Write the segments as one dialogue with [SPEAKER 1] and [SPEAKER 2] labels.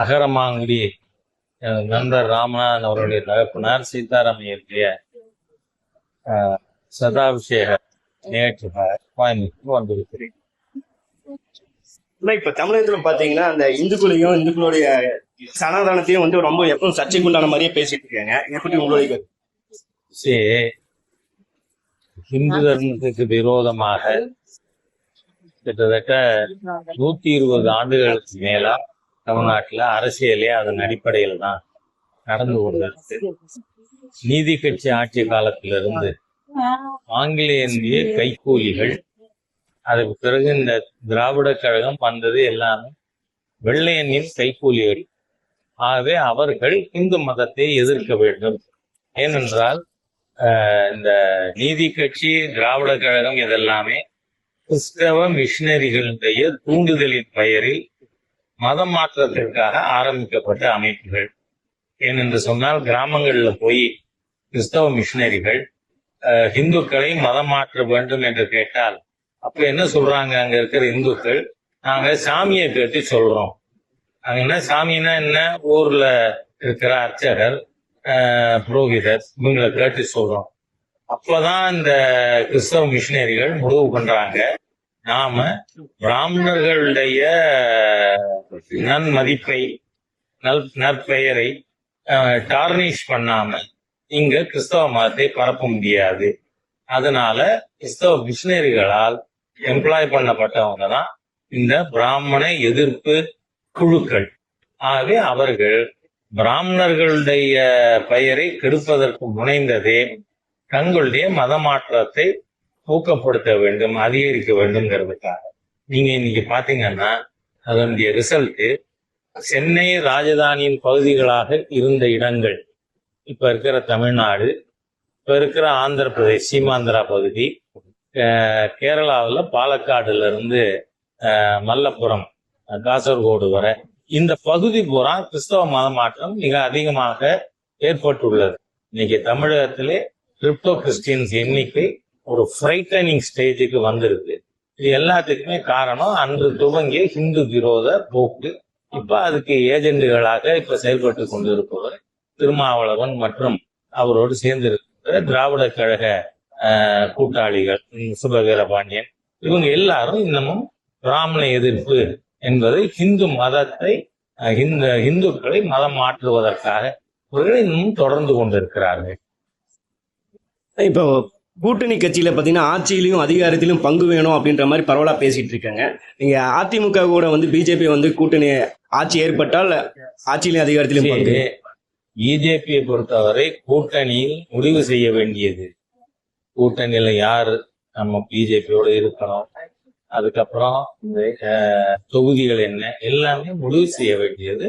[SPEAKER 1] அகரமாங்குடி எனது நண்பர் ராமநாதன் அவருடைய தகப்பனார் சீதாராம் இயற்றிய சதாபிஷேக நிகழ்ச்சிக்காக கோயம்புத்தூர் வந்திருக்கிறேன்
[SPEAKER 2] ஆனா இப்ப தமிழகத்துல பாத்தீங்கன்னா அந்த இந்துக்களையும் இந்துக்களுடைய சனாதனத்தையும் வந்து ரொம்ப எப்பவும் சர்ச்சைக்குண்டான மாதிரியே பேசிட்டு இருக்காங்க எப்படி உங்களுடைய?
[SPEAKER 1] சரி இந்து தர்மத்துக்கு விரோதமாக கிட்டத்தட்ட நூத்தி இருபது ஆண்டுகளுக்கு மேலா தமிழ்நாட்டில் அரசியலே அதன் அடிப்படையில் தான் நடந்து கொண்டிருக்கு நீதி கட்சி ஆட்சி காலத்திலிருந்து ஆங்கிலேயனுடைய கைக்கூலிகள் அதுக்கு பிறகு இந்த திராவிட கழகம் வந்தது எல்லாமே வெள்ளையனின் கைக்கூலிகள் ஆகவே அவர்கள் இந்து மதத்தை எதிர்க்க வேண்டும். ஏனென்றால் ஆஹ், இந்த நீதி கட்சி திராவிட கழகம் இதெல்லாமே கிறிஸ்தவ மிஷினரிகளுடைய தூண்டுதலின் பெயரில் மதம் மாற்றத்திற்காக ஆரம்பிக்கப்பட்ட அமைப்புகள். ஏனென்று சொன்னால் கிராமங்களில் போய் கிறிஸ்தவ மிஷினரிகள் இந்துக்களை மதம் மாற்ற வேண்டும் என்று கேட்டால் அப்ப என்ன சொல்றாங்க? அங்க இருக்கிற இந்துக்கள் நாங்க சாமியை கேட்டு சொல்றோம். அங்க என்ன சாமின்னா என்ன? ஊர்ல இருக்கிற அர்ச்சகர் புரோகிதர் இவங்களை கேட்டு சொல்றோம். அப்பதான் இந்த கிறிஸ்தவ மிஷினரிகள் முடிவு பண்றாங்க. நாம பிராமணர்களுடைய நன்மதிப்பை நல் நற்பெயரை டார்னிஷ் பண்ணாம இங்க கிறிஸ்தவ மதத்தை பரப்ப முடியாது. அதனால கிறிஸ்தவ மிஷினரிகளால் எம்ப்ளாய் பண்ணப்பட்டவங்க தான் இந்த பிராமண எதிர்ப்பு குழுக்கள். ஆகவே அவர்கள் பிராமணர்களுடைய பெயரை கெடுப்பதற்கு முனைந்ததே தங்களுடைய மத மாற்றத்தை ஊக்கப்படுத்த வேண்டும் அதிகரிக்க வேண்டும்ங்கிறதுக்காக. நீங்க இன்னைக்கு பாத்தீங்கன்னா அதனுடைய ரிசல்ட் சென்னை ராஜதானியின் பகுதிகளாக இருந்த இடங்கள். இப்ப இருக்கிற தமிழ்நாடு இப்ப இருக்கிற ஆந்திர பிரதேஷ் சீமாந்திரா பகுதி அஹ் பாலக்காடுல இருந்து அஹ் காசர்கோடு வரை இந்த பகுதி பூரா கிறிஸ்தவ மத மாற்றம் மிக அதிகமாக ஏற்பட்டுள்ளது. இன்னைக்கு தமிழகத்திலே கிரிப்டோ கிறிஸ்டியன்ஸ் எண்ணிக்கை ஒரு ஃப்ரைட்டனிங் ஸ்டேஜுக்கு வந்திருக்கு. இது எல்லாத்துக்குமே காரணம் அன்று துவங்கிய ஹிந்து விரோத போக்கு. இப்ப அதுக்கு ஏஜெண்டுகளாக இப்ப செயல்பட்டு கொண்டிருப்பவர் திருமாவளவன் மற்றும் அவரோடு சேர்ந்து இருக்கிற திராவிட கழக ஆஹ், கூட்டாளிகள் சுபகர பாண்டியன். இவங்க எல்லாரும் இன்னமும் பிராமண எதிர்ப்பு என்பதை ஹிந்து மதத்தை ஹிந்து இந்துக்களை மதம் மாற்றுவதற்காக இவர்கள் இன்னும் தொடர்ந்து கொண்டிருக்கிறார்கள்.
[SPEAKER 2] இப்போ கூட்டணி கட்சியில பாத்தீங்கன்னா ஆட்சியிலையும் அதிகாரத்திலும் பங்கு வேணும் அப்படின்ற மாதிரி பரவலா பேசிட்டு இருக்காங்க. நீங்க அதிமுக கூட வந்து பிஜேபி வந்து கூட்டணி ஆட்சி ஏற்பட்டால் ஆட்சியிலும் அதிகாரத்திலும் பங்கு.
[SPEAKER 1] பிஜேபியை பொறுத்தவரை கூட்டணியில் முடிவு செய்ய வேண்டியது. கூட்டணியில யாரு நம்ம பிஜேபியோட இருக்கணும். அதுக்கப்புறம் தொகுதிகள் என்ன எல்லாமே முடிவு செய்ய வேண்டியது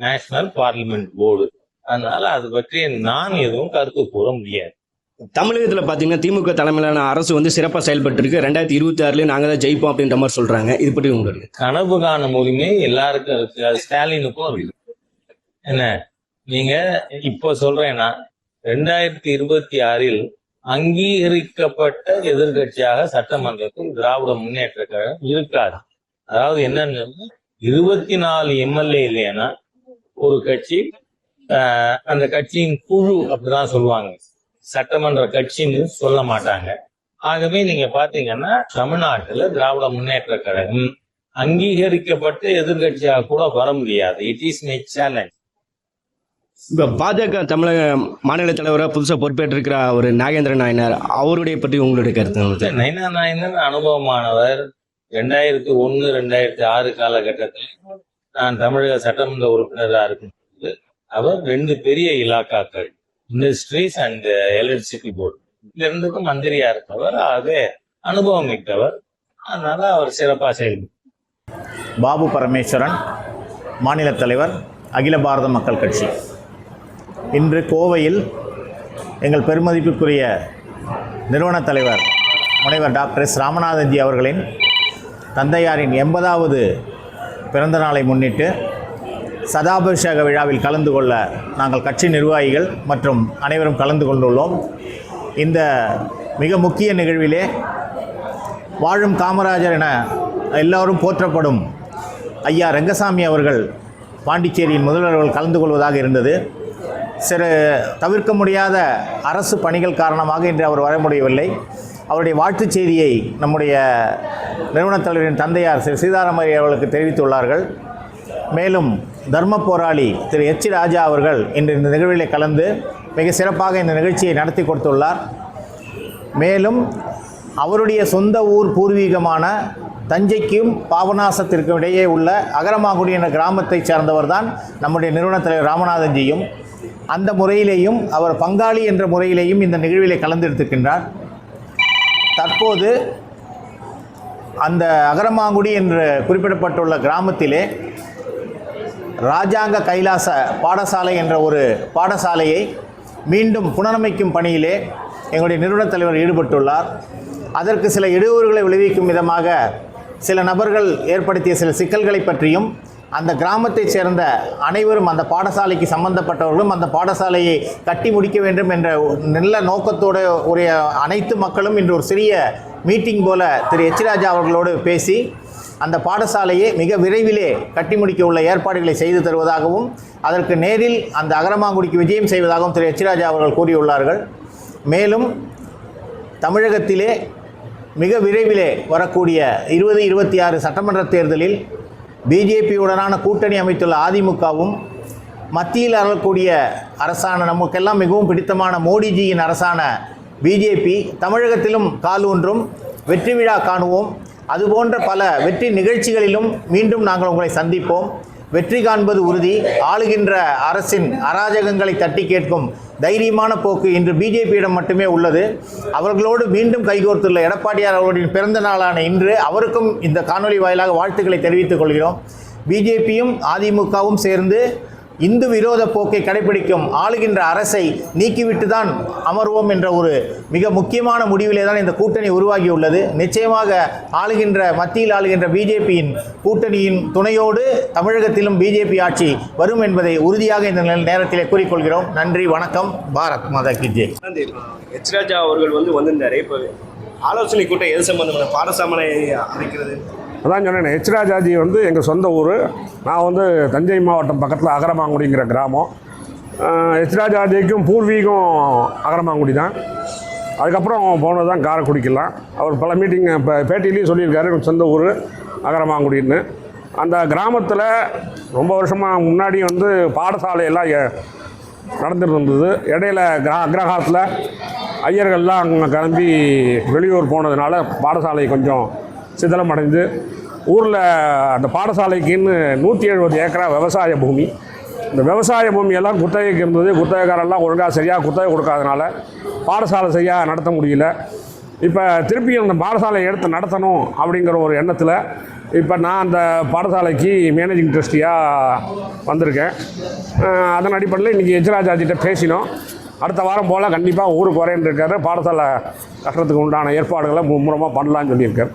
[SPEAKER 1] நேஷனல் பார்லிமெண்ட் போர்டு. அதனால அது பற்றி நான் எதுவும் கருத்து கூற முடியாது.
[SPEAKER 2] தமிழகத்துல பாத்தீங்கன்னா திமுக தலைமையிலான அரசு வந்து சிறப்பா செயல்பட்டு இருக்கு ரெண்டாயிரத்தி இருபத்தி ஆறுலயும் நாங்கள் தான் ஜெயிப்போம் அப்படின்ற மாதிரி சொல்றாங்க. இது பற்றி உங்களுக்கு?
[SPEAKER 1] கனவு காணும் உரிமை எல்லாருக்கும் இருக்கு. அது ஸ்டாலினுக்கும் இருக்கு. என்ன? நீங்க இப்போ சொல்றேன்னா ரெண்டாயிரத்தி இருபத்தி ஆறில் அங்கீகரிக்கப்பட்ட எதிர்கட்சியாக சட்டமன்றத்தில் திராவிட முன்னேற்ற கழகம் இருக்காது. அதாவது என்னன்னு இருபத்தி நாலு எம்எல்ஏ இல்லைன்னா ஒரு கட்சி அந்த கட்சியின் குழு அப்படிதான் சொல்லுவாங்க. சட்டமன்ற கட்சின்னு சொல்ல மாட்டாங்க. ஆகவே நீங்க பாத்தீங்கன்னா தமிழ்நாட்டுல திராவிட முன்னேற்ற கழகம் அங்கீகரிக்கப்பட்ட எதிர்கட்சியாக கூட வர முடியாது. இட் இஸ் மை சேலஞ்ச்
[SPEAKER 2] இப்ப பாஜக தமிழக மாநில தலைவராக புதுசா பொறுப்பேற்றிருக்கிற ஒரு நாகேந்திர நாயனார் அவருடைய பற்றி உங்களுடைய கருத்து
[SPEAKER 1] நைனா நாயந்தன் அனுபவமானவர். ரெண்டாயிரத்தி ஒன்னு ரெண்டாயிரத்தி ஆறு காலகட்டத்தில் நான் தமிழக சட்டமன்ற உறுப்பினராக இருக்கும்போது அவர் ரெண்டு பெரிய இலாக்காக்கள் இண்டஸ்ட்ரீஸ் அண்ட் எலக்ட்ரிசிட்டி போர்டு இந்த ரெண்டுக்கும் மந்திரியா இருக்கவர் அது அனுபவம் மிக்கவர். அதனால அவர் சிறப்பாக செயல்பட்டார்
[SPEAKER 3] பாபு பரமேஸ்வரன் மாநில தலைவர் அகில பாரத மக்கள் கட்சி. இன்று கோவையில் எங்கள் பெருமதிப்புக்குரிய நிறுவன தலைவர் முனைவர் டாக்டர் எஸ் ராமநாதன்ஜி அவர்களின் தந்தையாரின் எண்பதாவது பிறந்த நாளை முன்னிட்டு சதாபிஷேக விழாவில் கலந்து கொள்ள நாங்கள் கட்சி நிர்வாகிகள் மற்றும் அனைவரும் கலந்து கொண்டுள்ளோம். இந்த மிக முக்கிய நிகழ்விலே வாழும் காமராஜர் என எல்லோரும் போற்றப்படும் ஐயா ரங்கசாமி அவர்கள் பாண்டிச்சேரியின் முதல்வர்கள் கலந்து கொள்வதாக இருந்தது. சிறு தவிர்க்க முடியாத அரசு பணிகள் காரணமாக இன்று அவர் வர முடியவில்லை. அவருடைய வாழ்த்துச் செய்தியை நம்முடைய நிறுவனத் தலைவரின் தந்தையார் சிறு சீதாராமய்யா அவர்களுக்கு தெரிவித்துள்ளார்கள். மேலும் தர்ம போராளி திரு எச். ராஜா அவர்கள் இன்று இந்த நிகழ்வில் கலந்து மிக சிறப்பாக இந்த நிகழ்ச்சியை நடத்தி கொடுத்துள்ளார். மேலும் அவருடைய சொந்த ஊர் பூர்வீகமான தஞ்சைக்கும் பாபநாசத்திற்கும் இடையே உள்ள அகரமாகுடி என்ற கிராமத்தைச் சேர்ந்தவர் தான் நம்முடைய நிறுவனத் தலைவர் ராமநாதன்ஜியும் அந்த முறையிலேயும் அவர் பங்காளி என்ற முறையிலேயும் இந்த நிகழ்விலே கலந்தெடுத்திருக்கின்றார் தற்போது அந்த அகரமாங்குடி என்று குறிப்பிடப்பட்டுள்ள கிராமத்திலே ராஜாங்க கைலாச பாடசாலை என்ற ஒரு பாடசாலையை மீண்டும் புனரமைக்கும் பணியிலே எங்களுடைய நிறுவனத் தலைவர் ஈடுபட்டுள்ளார். அதற்கு சில இடையூறுகளை விளைவிக்கும் விதமாக சில நபர்கள் ஏற்படுத்திய சில சிக்கல்களை பற்றியும் அந்த கிராமத்தைச் சேர்ந்த அனைவரும் அந்த பாடசாலைக்கு சம்பந்தப்பட்டவர்களும் அந்த பாடசாலையை கட்டி முடிக்க வேண்டும் என்ற நல்ல நோக்கத்தோடு உடைய அனைத்து மக்களும் இன்று ஒரு சிறிய மீட்டிங் போல திரு எச் ராஜா அவர்களோடு பேசி அந்த பாடசாலையை மிக விரைவிலே கட்டி முடிக்க உள்ள ஏற்பாடுகளை செய்து தருவதாகவும் அதற்கு நேரில் அந்த அகரமாங்குடிக்கு விஜயம் செய்வதாகவும் திரு எச் ராஜா அவர்கள் கூறியுள்ளார்கள். மேலும் தமிழகத்திலே மிக விரைவிலே வரக்கூடிய இருபது இருபத்தி ஆறு சட்டமன்ற தேர்தலில் பிஜேபியுடனான கூட்டணி அமைத்துள்ள அதிமுகவும் மத்தியில் அறக்கூடிய அரசான நமக்கெல்லாம் மிகவும் பிடித்தமான மோடிஜியின் அரசான பிஜேபி தமிழகத்திலும் கால் ஒன்றும் வெற்றி விழா காணுவோம். அதுபோன்ற பல வெற்றி நிகழ்ச்சிகளிலும் மீண்டும் நாங்கள் உங்களை சந்திப்போம். வெற்றி காண்பது உறுதி. ஆளுகின்ற அரசின் அராஜகங்களை தட்டி கேட்கும் தைரியமான போக்கு இன்று பிஜேபியிடம் மட்டுமே உள்ளது. அவர்களோடு மீண்டும் கைகோர்த்துள்ள எடப்பாடியார் அவர்களின் பிறந்த நாளான இன்று அவருக்கும் இந்த காணொலி வாயிலாக வாழ்த்துக்களை தெரிவித்துக் கொள்கிறோம். பிஜேபியும் அதிமுகவும் சேர்ந்து இந்து விரோத போக்கை கடைபிடிக்கும் ஆளுகின்ற அரசை நீக்கிவிட்டு தான் அமர்வோம் என்ற ஒரு மிக முக்கியமான முடிவிலே தான் இந்த கூட்டணி உருவாகியுள்ளது. நிச்சயமாக ஆளுகின்ற மத்தியில் ஆளுகின்ற பிஜேபியின் கூட்டணியின் துணையோடு தமிழகத்திலும் பிஜேபி ஆட்சி வரும் என்பதை உறுதியாக இந்த நேரத்திலே கூறிக்கொள்கிறோம். நன்றி வணக்கம். பாரத் மாதா கி
[SPEAKER 2] எச் ராஜா அவர்கள் வந்து வந்திருந்தாரு. இப்போ ஆலோசனை கூட்டம் எது சம்பந்தமான பாடசாமனை அமைக்கிறது
[SPEAKER 4] அதான் சொன்னேன் எச் ராஜாஜி வந்து எங்கள் சொந்த ஊர். நான் வந்து தஞ்சை மாவட்டம் பக்கத்தில் அகரமாங்குடிங்கிற கிராமம். ஆஹ் எச் ராஜாஜிக்கும் பூர்வீகம் அகரமாங்குடி தான். அதுக்கப்புறம் போனது தான் காரைக்குடிக்கலாம் அவர் பல மீட்டிங் இப்போ பேட்டிலையும் சொல்லியிருக்காரு சொந்த ஊர் அகரமாங்குடின்னு. அந்த கிராமத்தில் ரொம்ப வருஷமாக முன்னாடி வந்து பாடசாலை எல்லாம் இருந்தது இடையில கிரா அக்ரஹாரத்தில் ஐயர்கள்லாம் அங்கே கிளம்பி வெளியூர் போனதுனால பாடசாலை கொஞ்சம் சிதலம் அடைந்து ஊரில் அந்த பாடசாலைக்குன்னு நூற்றி எழுபது ஏக்கரா விவசாய பூமி. இந்த விவசாய பூமியெல்லாம் குத்தகைக்கு இருந்தது. குத்தகைக்காரெல்லாம் ஒழுங்காக சரியாக குத்தகை கொடுக்காதனால பாடசாலை சரியாக நடத்த முடியல. இப்போ திருப்பி அந்த பாடசாலையை எடுத்து நடத்தணும் அப்படிங்கிற ஒரு எண்ணத்தில் இப்போ நான் அந்த பாடசாலைக்கு மேனேஜிங் ட்ரஸ்டியாக வந்திருக்கேன். அதன் அடிப்படையில் இன்றைக்கி எச்ராஜாஜிட்ட பேசினோம். அடுத்த வாரம் போல் கண்டிப்பாக ஊருக்கு வரேன்னு இருக்காரு பாடசாலை கட்டுறதுக்கு உண்டான ஏற்பாடுகளை மும்முரமாக பண்ணலான்னு சொல்லியிருக்காரு.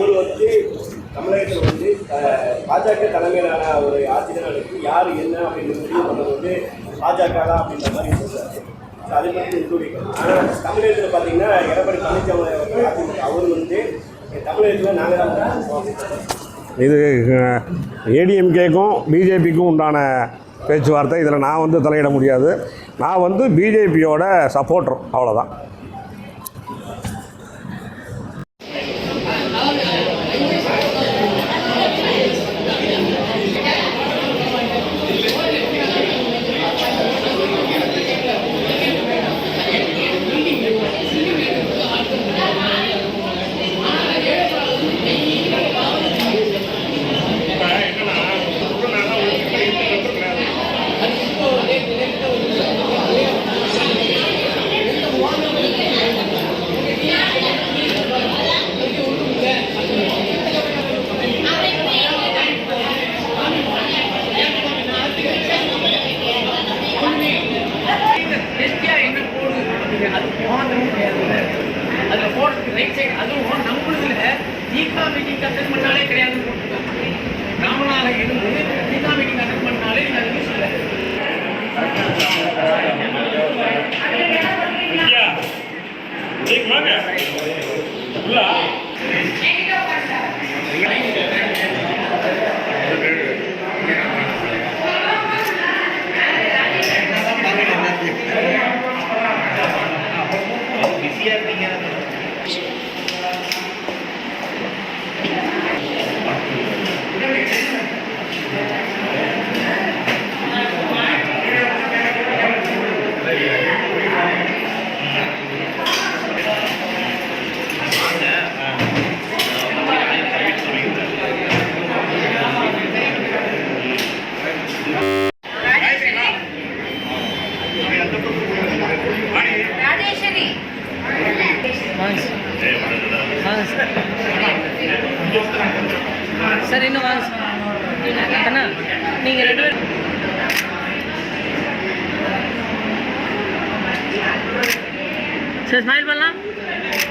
[SPEAKER 2] அவர் வந்து தமிழகத்தில் வந்து பாஜக தலைமையிலான ஒரு ஆட்சியாளருக்கு யார் என்ன அப்படின்னு முடிவு பண்ணது வந்து பாஜக தான் அப்படின்ற மாதிரி சொல்கிறாரு So, அதை பற்றி நிரூபிக்கணும் ஆனால் தமிழகத்தில் பார்த்தீங்கன்னா எடப்பாடி பழனிசாமி அதிமுக அவர் வந்து தமிழகத்தில் நாங்கள் தான்
[SPEAKER 4] இது ஏடிஎம்கேக்கும் பிஜேபிக்கும் உண்டான பேச்சுவார்த்தை. இதில் நான் வந்து தலையிட முடியாது. நான் வந்து பிஜேபியோட சப்போர்ட்டர். அவ்வளோதான்
[SPEAKER 5] பண்ணலாம் சார்